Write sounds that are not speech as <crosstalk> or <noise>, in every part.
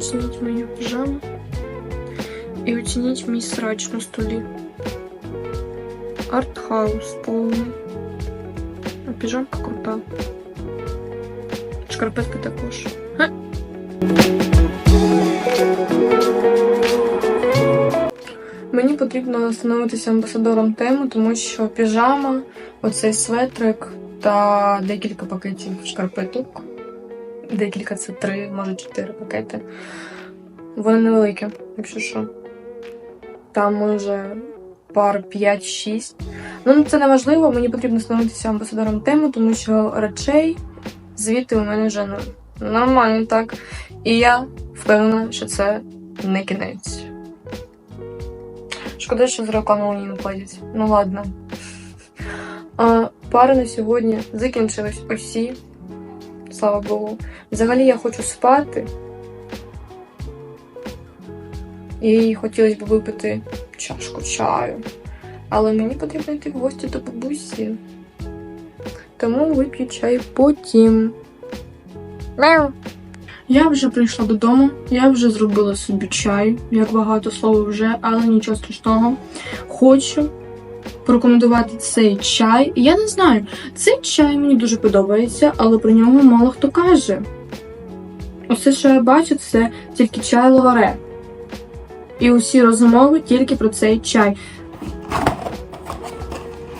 оцініть мою піжаму і оцініть мій срач на столі. Артхаус повний. А піжамка крута. Шкарпетка також. Ха! Мені потрібно становитися амбасадором теми, тому що піжама, оцей светрик та декілька пакетів шкарпеток. Декілька це три, може чотири пакети. Вони невеликі, якщо що. Там може пар 5-6. Ну, це не важливо, мені потрібно становитися амбасадором теми, тому що речей звідти у мене вже ну, нормально так. І я впевнена, що це не кінець. Шкода, що з роками мені не платять. Ну ладно. А, пари на сьогодні закінчились усі. Слава Богу. Взагалі я хочу спати. І хотілося б випити чашку чаю. Але мені потрібно йти в гості до бабусі. Тому вип'ю чай потім. Мяу. Я вже прийшла додому, я вже зробила собі чай, як багато слова вже, але нічого страшного. Хочу порекомендувати цей чай. Я не знаю, цей чай мені дуже подобається, але про нього мало хто каже. Усе, що я бачу, це тільки чай лаваре. І усі розмови тільки про цей чай.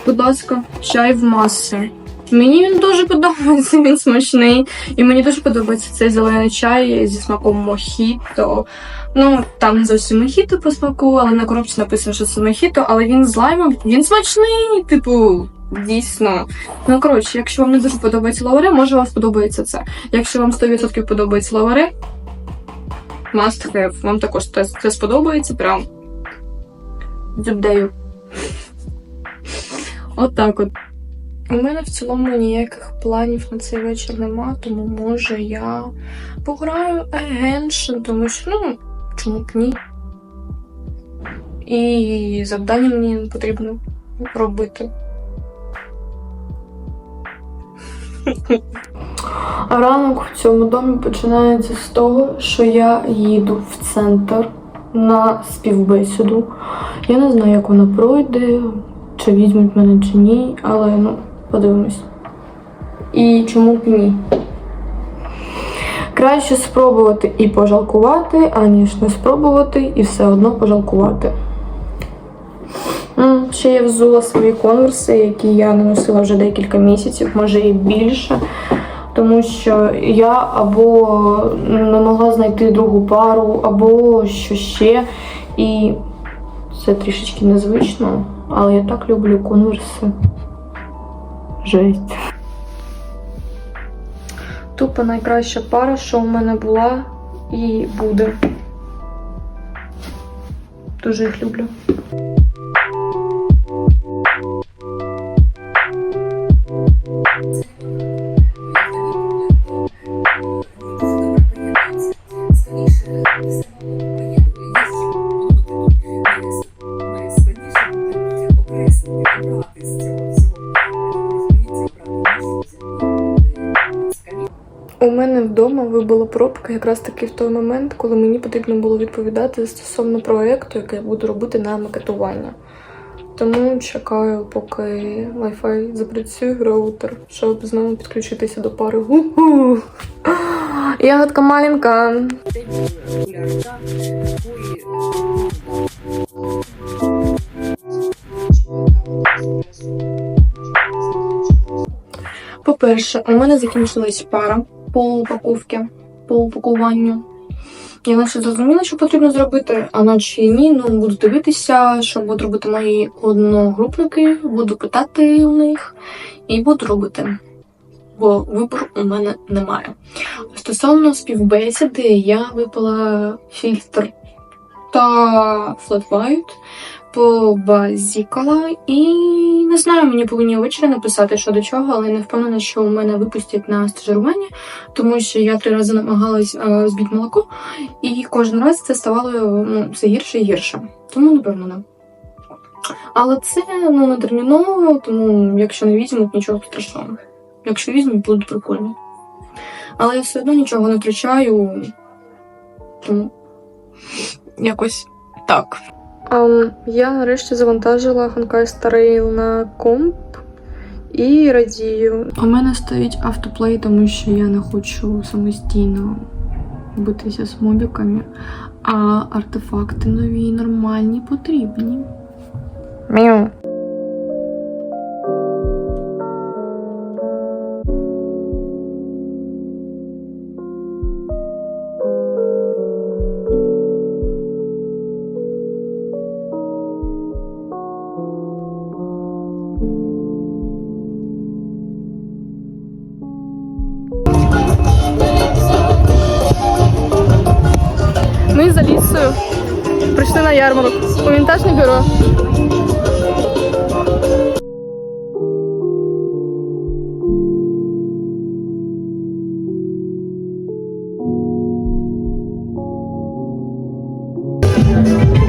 Будь ласка, чай в маси. Мені він дуже подобається, він смачний. І мені дуже подобається цей зелений чай зі смаком мохіто. Ну, там не зовсім мохіто по смаку, але на коробці написано, що це мохіто, але він з лаймом, він смачний, типу, дійсно. Ну, коротше, якщо вам не дуже подобається лаваре, може вам сподобається це. Якщо вам 100% подобається лаваре, must have. Вам також це, це сподобається, прям дзюбдею. Отак от. У мене в цілому ніяких планів на цей вечір нема, тому може я пограю Геншин, тому що, ну, чому б ні. І завдання мені потрібно робити. Ранок в цьому домі починається з того, що я їду в центр на співбесіду. Я не знаю, як вона пройде, чи візьмуть мене чи ні, але ну, подивимось. І чому б ні? Краще спробувати і пожалкувати, аніж не спробувати і все одно пожалкувати. Ще я взула свої конверси, які я не носила вже декілька місяців, може і більше. Тому що я або не могла знайти другу пару, або що ще. І це трішечки незвично, але я так люблю конверси. Жесть. Тупо найкраща пара, що в мене була і буде. Дуже їх люблю. Якраз таки в той момент, коли мені потрібно було відповідати стосовно проєкту, який я буду робити на макетування. Тому чекаю, поки Wi-Fi запрацює роутер, щоб знову підключитися до пари. Гу-ху! Ягодка маленька. По-перше, у мене закінчилась пара по упаковці, по упакуванню. Я наче зрозуміла, що потрібно зробити, а наче ні, ну буду дивитися, що будуть робити мої одногрупники, буду питати у них і буду робити. Бо вибору у мене немає. Стосовно співбесіди, я випила фільтр та White, побазікала і не знаю, мені повинні ввечері написати, що до чого, але не впевнена, що у мене випустять на стажирування, тому що я три рази намагалась е, збити молоко, і кожен раз це ставало ну, все гірше і гірше. Тому не впевнена. Але це ну не терміново, тому якщо не візьмуть, нічого страшного. Якщо візьмуть, будуть прикольні. Але я все одно нічого не втрачаю, тому якось так. Um, я нарешті завантажила Honkai Star Rail на комп і радію. У мене стоїть автоплей, тому що я не хочу самостійно битися з мобіками, а артефакти нові нормальні потрібні. Мяу. ярмарок у вінтажне бюро.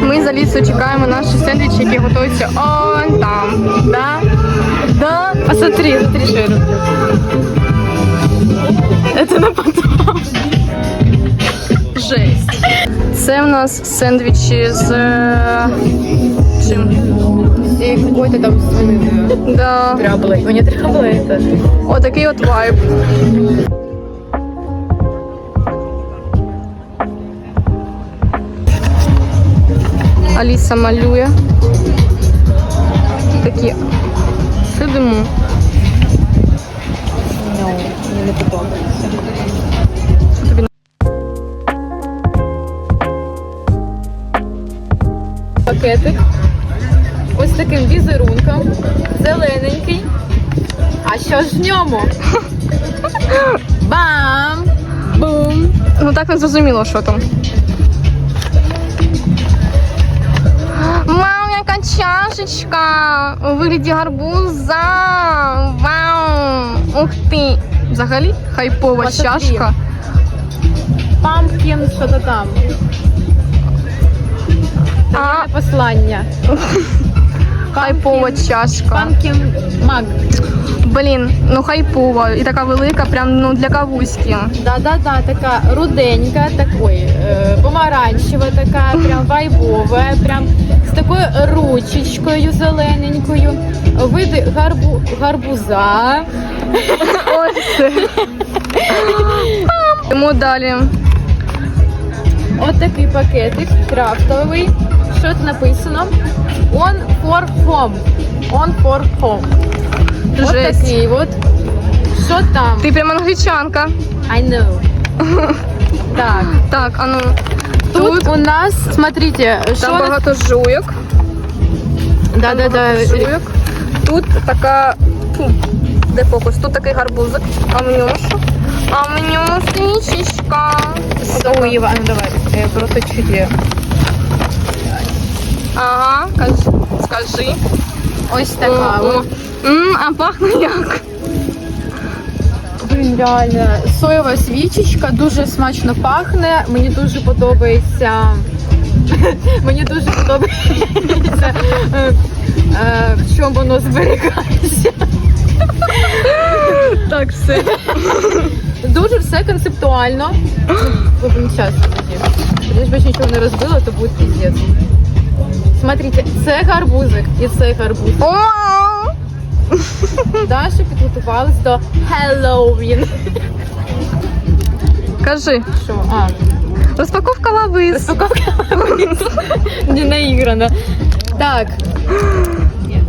Ми з Алісою чекаємо наші сендвічі, які готуються он там. Да? Да? Посмотри, смотри, що я роблю. Это на потом. Жесть. Це в нас сендвічі з е, чим? И какой-то там свиной. Да. Дряблый. Ну не дряблый это. Отакий от вайб. Аліса малює. Такі. Сидимо. Ну, мне не подобається. Пакетик. Ось таким візерунком. Зелененький. А що ж в ньому? <laughs> Бам! Бум! Ну так не зрозуміло, що там. Вау, яка чашечка! У вигляді гарбуза! Вау! Ух ти! Взагалі хайпова Посмотри. чашка. Пампкін, що то там. А, Послання. хайпова чашка. Пампкін маг. Блін, ну хайпова. І така велика, прям ну для кавуськи. Да-да-да, така руденька, такой, е, помаранчева, така, прям вайбова, прям з такою ручечкою зелененькою. Види гарбу, гарбуза. Ось це. Йдемо далі. От такий пакетик крафтовий. Що тут написано? On for home. On for home. От Жесть. такий от. Що там? Ти прям англічанка. I know. <laughs> Так. Так, а ну. Тут, у нас, смотрите, що Там у багато жуйок. Да-да-да. Жуйок. Тут така. Де фокус? Тут такий гарбузик. А в ньому що? А в ньому свічечка. Соєва, а ну давай, е, просто є. Ага, кажи. скажи. Ось така. О, а пахне як? Блін, реально. Соєва свічечка дуже смачно пахне. Мені дуже подобається. <laughs> Мені дуже подобається, е, е, в чому воно зберігається. Так, все. Дуже все концептуально. Я ж нічого не розбила, то буде піздець. Смотрите, це гарбузик і це гарбуз. О! Даша підготувалась до Хеллоуін. Кажи. Що? А, Розпаковка лавис. Распаковка не наиграна. Так.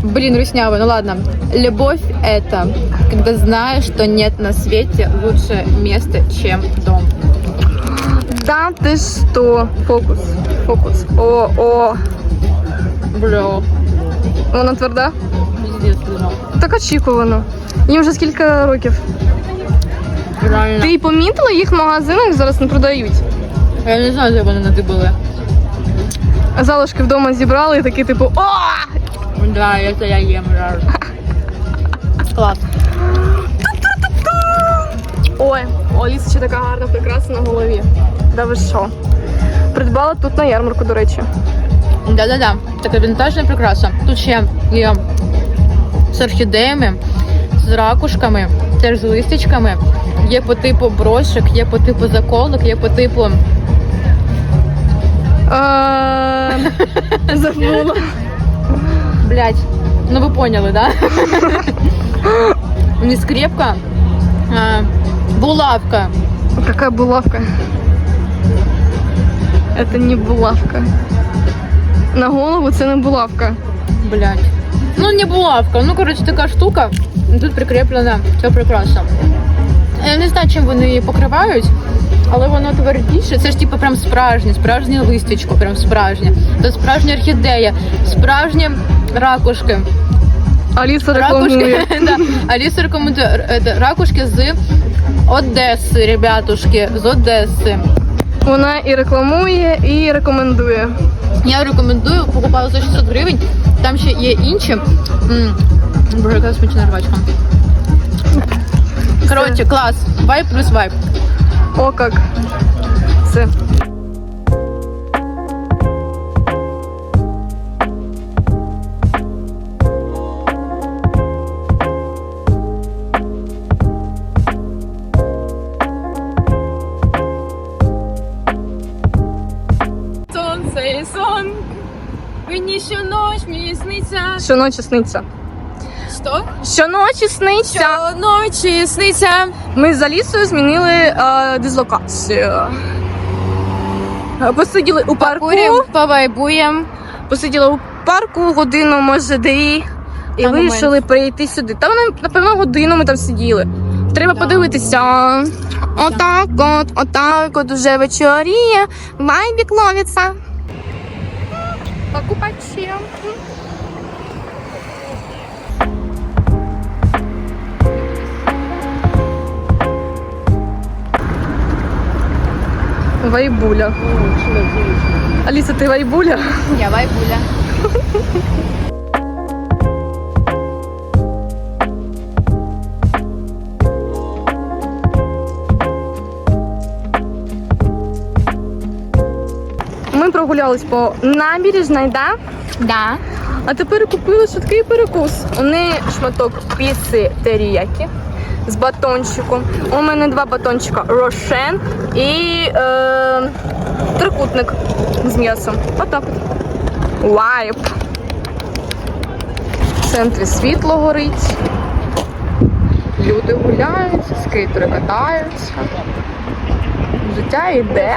Блин, Руснява, ну ладно. Любовь это, когда знаешь, что нет на свете лучше места, чем дом. Да, ти що? Фокус. Фокус. О, о. Бля, Вона тверда? Так очікувано. Їм вже скільки років. Реально. Ти помітила, їх в магазинах зараз не продають. Я не знаю, де вони надибали. Залишки вдома зібрали і такі, типу, о! Да, это я ем реально. Класс. Ой, у Аліси ще така гарна прикраса на голові. Да ви що? Придбала тут на ярмарку, до речі. Да-да-да, така вінтажна прикраса. Тут ще є з орхідеями, з ракушками, теж з листячками. Є по типу брошек, є по типу заколок, є по типу <laughs> Забула. Блять. Ну вы поняли, да? <laughs> Не скрепка, а булавка. Какая булавка? Это не булавка. На голову це не булавка. Блять. Ну не булавка, ну коротше така штука. Тут прикріплена ця прикраса. Я не знаю, чим вони її покривають, але воно твердіше. Це ж типу прям справжнє, справжнє листячко, прям справжнє. Це справжня орхідея, справжні ракушки. Аліса <laughs> да. Аліса рекомендує е, ракушки з Одеси, ребятушки, з Одеси. Вона і рекламує, і рекомендує. Я рекомендую, покупала за 600 гривень. Там ще є інші. М, Боже, яка смачна рвачка. Коротше, клас. Вайп плюс вайп. О, как. Це. Щоночі сниться. Що? Щоночі сниться. Щоночі сниться. Ми з Алісою змінили е, дислокацію. Посиділи у парку. Покурим, повайбуєм. Посиділи у парку годину, може, дві. І Та вирішили прийти сюди. Та вони, напевно, годину ми там сиділи. Треба Да. подивитися. Отак от, отак от уже вечоріє. Вайбік ловиться. Покупачі. Вайбуля. Аліса, ти вайбуля? Я вайбуля. Ми прогулялись по набережній, да? Да. А тепер купили швидкий перекус. У неї шматок піци теріякі з батончиком. У мене два батончика рошен і е, трикутник з м'ясом. Отак от. Вайп. В центрі світло горить. Люди гуляють, скейтери катаються. Життя йде.